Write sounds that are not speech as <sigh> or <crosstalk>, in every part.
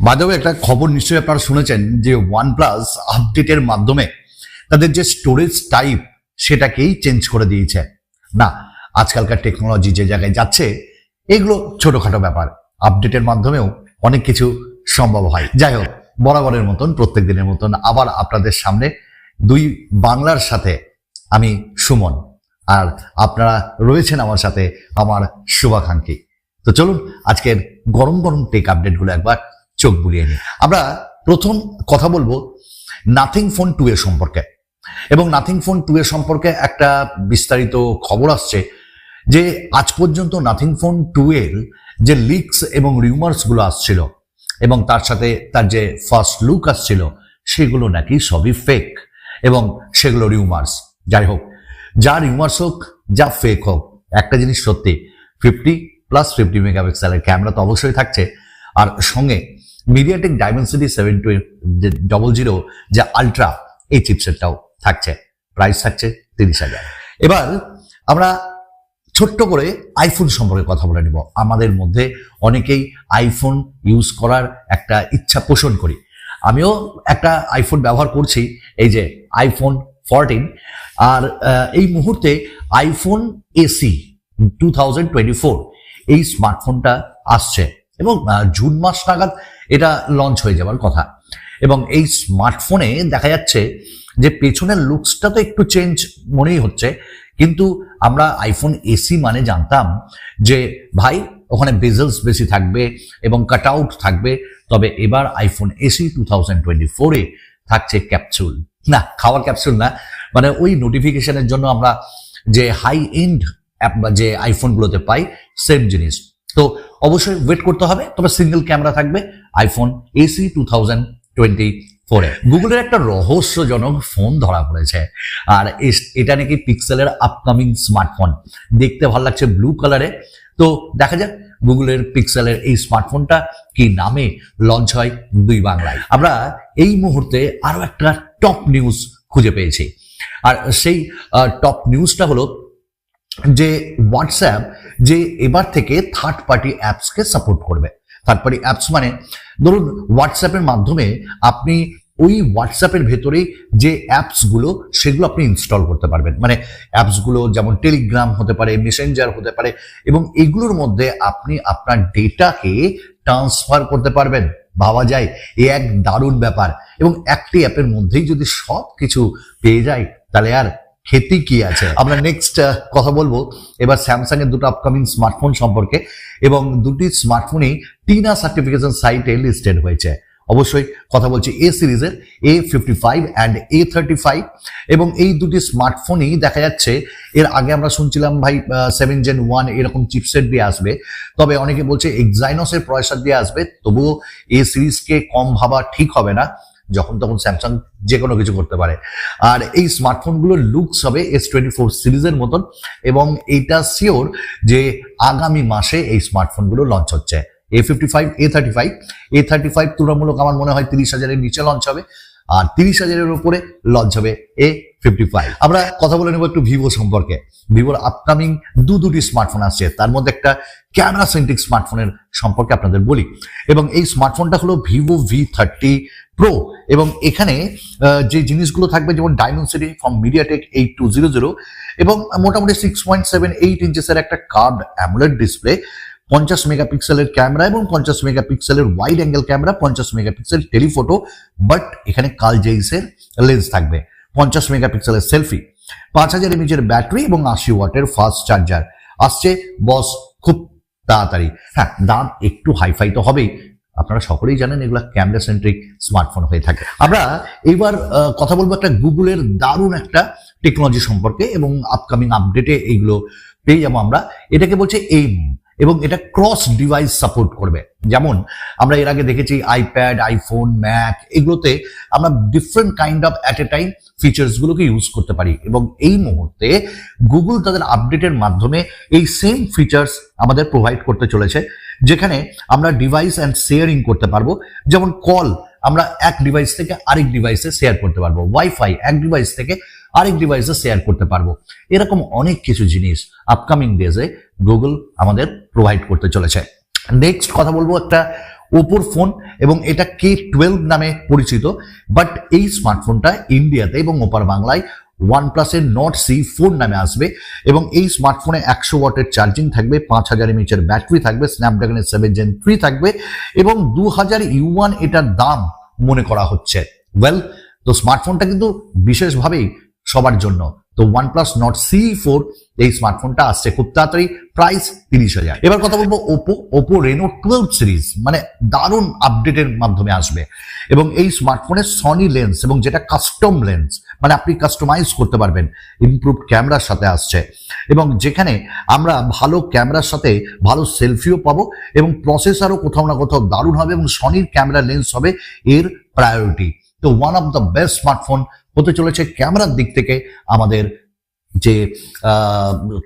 বাদেও একটা খবর নিশ্চয়ই আপনারা শুনেছেন যে ওয়ান প্লাস আপডেটের মাধ্যমে তাদের যে স্টোরেজ টাইপ সেটাকেই চেঞ্জ করে দিয়েছে। না, আজকালকার টেকনোলজি যে জায়গায় যাচ্ছে, এগুলো ছোটোখাটো ব্যাপার। আপডেটের মাধ্যমেও অনেক কিছু সম্ভব হয়। যাই হোক, বরাবরের মতন, প্রত্যেক দিনের মতন আবার আপনাদের সামনে দুই বাংলার সাথে আমি সুমন। আর আপনারা রয়েছেন আমার সাথে আমার শুভাকাঙ্ক্ষী। তো চলুন, আজকের গরম গরম টেক আপডেটগুলো একবার চোখ বুলিয়ে নিই। আমরা প্রথম কথা বলব নাথিং ফোন টু এর সম্পর্কে। এবং নাথিং ফোন টু এর সম্পর্কে একটা বিস্তারিত খবর আসছে যে আজ পর্যন্ত নাথিং ফোন টু এর যে লিকস এবং রিউমার্সগুলো আসছিল এবং তার সাথে তার যে ফার্স্ট লুক আসছিল, সেগুলো নাকি সবই ফেক এবং সেগুলো রিউমার্স যাই হোক, যা রিউমার্স হোক, যা ফেক হোক, একটা জিনিস সত্যি ফিফটি প্লাস ফিফটি মেগাপিক্সেলের ক্যামেরা তো অবশ্যই থাকছে। আর সঙ্গে MediaTek Dimensity seven two double zero যে আলট্রা এই চিপসেটটাও থাকছে। প্রাইস থাকছে তিরিশ হাজার। এবার আমরা ছোট্ট করে আইফোন সম্পর্কে কথা বলে নেব। আমাদের মধ্যে অনেকেই আইফোন ইউজ করার একটা ইচ্ছা পোষণ করি। আমিও একটা আইফোন ব্যবহার করছি, এই যে আইফোন ফোরটিন আর এই মুহূর্তে iPhone SE two thousand twenty four এই স্মার্টফোনটা আসছে। এবং জুন মাস নাগাদ এটা লঞ্চ হয়ে যাওয়ার কথা। এবং এই স্মার্টফোনে দেখা যাচ্ছে যে পেছনের লুকসটা তো একটু চেঞ্জ মনেই হচ্ছে, কিন্তু আমরা আইফোন এসি মানে জানতাম যে, ভাই, ওখানে বেজলস বেশি থাকবে এবং কাট আউট থাকবে। তবে এবার iPhone SE two thousand twenty ফোরে থাকছে ক্যাপসুল না, খাওয়ার ক্যাপসুল না মানে ওই নোটিফিকেশনের জন্য আমরা যে হাই এন্ড অ্যাপ যে আইফোনগুলোতে পাই সেম জিনিস। তো অবশ্যই ওয়েট করতে হবে। তবে সিঙ্গেল ক্যামেরা থাকবে iPhone SE two thousand twenty ফোরে গুগলের একটা রহস্যজনক ফোন ধরা পড়েছে। আর এটা নাকি পিক্সেলের আপকামিং স্মার্টফোন দেখতে ভালো লাগছে ব্লু কালারে তো দেখা যাক গুগলের পিক্সেলের এই স্মার্টফোনটা কি নামে লঞ্চ হয় দুই বাংলায়। আমরা এই মুহূর্তে আরও একটা টপ নিউজ খুঁজে পেয়েছি। আর সেই টপ নিউজটা হলো যে হোয়াটসঅ্যাপ যে এবার থেকে থার্ড পার্টি অ্যাপসকে সাপোর্ট করবে। থার্ড পার্টি অ্যাপস মানে ধরুন হোয়াটসঅ্যাপের মাধ্যমে আপনি ওই হোয়াটসঅ্যাপের ভেতরেই যে অ্যাপসগুলো সেগুলো আপনি ইনস্টল করতে পারবেন। মানে অ্যাপসগুলো যেমন টেলিগ্রাম হতে পারে মেসেঞ্জার হতে পারে এবং এগুলোর মধ্যে আপনি আপনার ডেটাকে ট্রান্সফার করতে পারবেন। ভাবা যায়, এ এক দারুণ ব্যাপার এবং একটি অ্যাপের মধ্যেই যদি সব কিছু পেয়ে যায়, তাহলে আর ক্ষতি কি আছে? <laughs> আমরা নেক্সট কথা বলব। এবার স্যামসাং এর দুটো আপকামিং স্মার্টফোন সম্পর্কে। এবং দুটি স্মার্টফোনই টিনা সার্টিফিকেশন সাইটে লিস্টেড হয়েছে। অবশ্যই কথা বলছি এ সিরিজের A fifty five and A thirty five এবং এই দুটি স্মার্টফোনই দেখা যাচ্ছে এর আগে আমরা শুনছিলাম ভাই সেভেন জেন ওয়ান এরকম চিপসেট দিয়ে আসবে। তবে অনেকে বলছে এক্সাইনসের প্রয়াসার দিয়ে আসবে তবুও এ সিরিজকে কম ভাবা ঠিক হবে না। যখন তখন স্যামসাং যে কোনো কিছু করতে পারে। আর এই স্মার্টফোনগুলোর লুকস হবে এস টোয়েন্টি ফোর সিরিজের মতন এবং এইটা শিওর যে আগামী মাসে এই স্মার্টফোনগুলো লঞ্চ হচ্ছে। A fifty five A thirty five A thirty five তুলনামূলক আমার মনে হয় তিরিশ হাজারের নিচে লঞ্চ হবে আর তিরিশ হাজারের উপরে লঞ্চ হবে এ ফিফটি ফাইভ আমরা কথা বলে নেব একটু ভিভো সম্পর্কে। ভিভোর আপকামিং দু দুটি স্মার্টফোন আসছে। তার মধ্যে একটা ক্যামেরা সেন্ট্রিক স্মার্টফোনের সম্পর্কে আপনাদের বলি। এবং এই স্মার্টফোনটা হলো ভিভো ভি থার্টি প্রো এবং এখানে যে জিনিসগুলো থাকবে, যেমন Dimensity from MediaTek eight two zero zero এবং মোটামুটি সিক্স পয়েন্ট সেভেন এইট ইঞ্চেসের একটা কার্ড অ্যামুলেট ডিসপ্লে পঞ্চাশ মেগাপিক্সেলের ক্যামেরা এবং পঞ্চাশ মেগাপিক্সেলের ওয়াইড অ্যাঙ্গেল ক্যামেরা, পঞ্চাশ মেগাপিক্সেল টেলিফোটো বাট এখানে কাল জেইসের লেন্স থাকবে, পঞ্চাশ মেগাপিক্সেলের সেলফি পাঁচ হাজার এমএচের ব্যাটারি এবং আশি ওয়াটের ফাস্ট চার্জার আসছে বস খুব তাড়াতাড়ি। হ্যাঁ দাম একটু হাইফাই তো হবেই। আপনারা সকলেই জানেন এগুলো ক্যামেরা সেন্ট্রিক স্মার্টফোন হয়ে থাকে। আমরা আহ, কথা বলব একটা গুগলের দারুণ একটা টেকনোলজি সম্পর্কে এবং আপকামিং আপডেটে এইগুলো পেয়ে যাব আমরা। এটাকে বলছে এইম এবং এটা ক্রস ডিভাইস সাপোর্ট করবে। যেমন, আমরা এর আগে দেখেছি আইপ্যাড আইফোন ম্যাক এগুলোতে আমরা different kind of at a time features গুলোকে ইউজ করতে পারি। এবং এই মুহূর্তে গুগল তাদের আপডেটের মাধ্যমে এই সেম ফিচার্স আমাদের প্রোভাইড করতে চলেছে, যেখানে আমরা ডিভাইস অ্যান্ড শেয়ারিং করতে পারব। যেমন কল আমরা এক ডিভাইস থেকে আরেক ডিভাইসে শেয়ার করতে পারব। ওয়াইফাই এক ডিভাইস থেকে আরেক ডিভাইসে শেয়ার করতে পারব। এরকম অনেক কিছু জিনিস আপকামিং ডেজে গুগল আমাদের প্রোভাইড করতে চলেছে। নেক্সট কথা বলব একটা ওপোর ফোন এবং এটা কে টুয়েলভ নামে পরিচিত বাট এই স্মার্টফোনটা ইন্ডিয়াতে এবং ওপার বাংলায় ওয়ান প্লাসের নট সি ফোর নামে আসবে এবং এই স্মার্টফোনে একশো ওয়াটের চার্জিং থাকবে, পাঁচ হাজার এমএচের ব্যাটারি থাকবে স্ন্যাপড্রাগনের সেভেন জেন থ্রি থাকবে এবং দু হাজার ইউয়ান এটার দাম মনে করা হচ্ছে। ওয়েল তো স্মার্টফোনটা কিন্তু বিশেষভাবেই সবার জন্য। তো one plus Nord CE four এই স্মার্টফোনটা আসছে খুব তাড়াতাড়ি প্রাইস তিরিশ হাজার। এবার কথা বলব Oppo Oppo Reno twelve series মানে দারুণ আপডেটের মাধ্যমে আসবে। এবং এই স্মার্টফোনের সনি লেন্স এবং যেটা কাস্টম লেন্স মানে আপনি কাস্টমাইজ করতে পারবেন ইমপ্রুভ ক্যামেরার সাথে আসছে। এবং যেখানে আমরা ভালো ক্যামেরার সাথে ভালো সেলফিও পাবো এবং প্রসেসারও কোথাও না কোথাও দারুণ হবে এবং সনির ক্যামেরা লেন্স হবে এর প্রায়োরিটি তো one of the best smartphone হতে চলেছে ক্যামেরার দিক থেকে আমাদের যে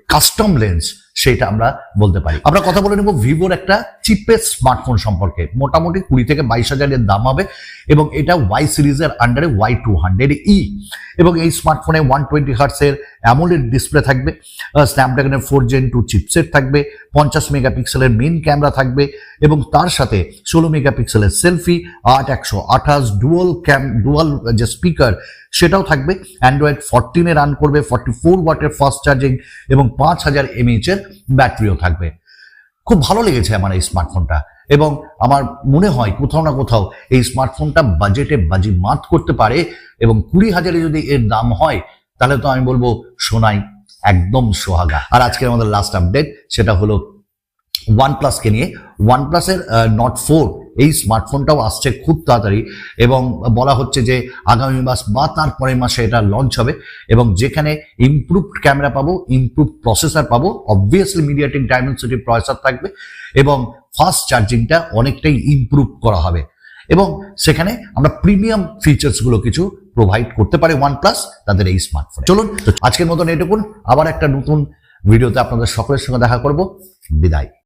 কাস্টম লেন্স সেটা আমরা বলতে পারি। আমরা কথা বলে নেব ভিভোর একটা চিপেস্ট স্মার্টফোন সম্পর্কে। মোটামুটি কুড়ি থেকে বাইশ হাজারের দাম হবে এবং এটা ওয়াই সিরিজের আন্ডারে ওয়াই টু হান্ড্রেড ই এবং এই স্মার্টফোনে ওয়ান টোয়েন্টি হার্টসের অ্যামোলেড ডিসপ্লে থাকবে স্ন্যাপড্রাগনের ফোর জেন টু চিপসেট থাকবে, পঞ্চাশ মেগাপিক্সেলের মেন ক্যামেরা থাকবে এবং তার সাথে ষোলো মেগাপিক্সেলের সেলফি আট একশো আঠাশ ডুয়াল ক্যাম ডুয়াল যে স্পিকার সেটাও থাকবে। অ্যান্ড্রয়েড ফোরটিনে রান করবে ফর্টি ফোর ওয়াটের ফাস্ট চার্জিং এবং পাঁচ হাজার এমএইচের ব্যাটারিও থাকবে। খুব ভালো লেগেছে আমার এই স্মার্টফোনটা এবং আমার মনে হয় কোথাও না কোথাও এই স্মার্টফোনটা বাজেটে বাজি মাত করতে পারে এবং কুড়ি হাজারে যদি এর দাম হয়, তাহলে তো আমি বলব সোনাই একদম সোহাগা। আর আজকের আমাদের লাস্ট আপডেট সেটা হলো ওয়ান প্লাসকে নিয়ে। ওয়ান প্লাসের নট ফোর এই স্মার্টফোনটাও আসছে খুব তাড়াতাড়ি এবং বলা হচ্ছে যে আগামী মাস বা তার পরের মাসে এটা লঞ্চ হবে এবং যেখানে ইমপ্রুভড ক্যামেরা পাবো ইমপ্রুভ প্রসেসর পাবো অবভিয়াসলি মিডিয়াটেক ডায়মেন্সিটি প্রসেসর থাকবে এবং ফাস্ট চার্জিংটা অনেকটাই ইমপ্রুভ করা হবে এবং সেখানে আমরা প্রিমিয়াম ফিচার্সগুলো কিছু প্রোভাইড করতে পারে ওয়ান প্লাস তাদের এই স্মার্টফোন চলুন, আজকের মতন এটুকুন, আবার একটা নতুন ভিডিওতে আপনাদের সকলের সঙ্গে দেখা করব। বিদায়।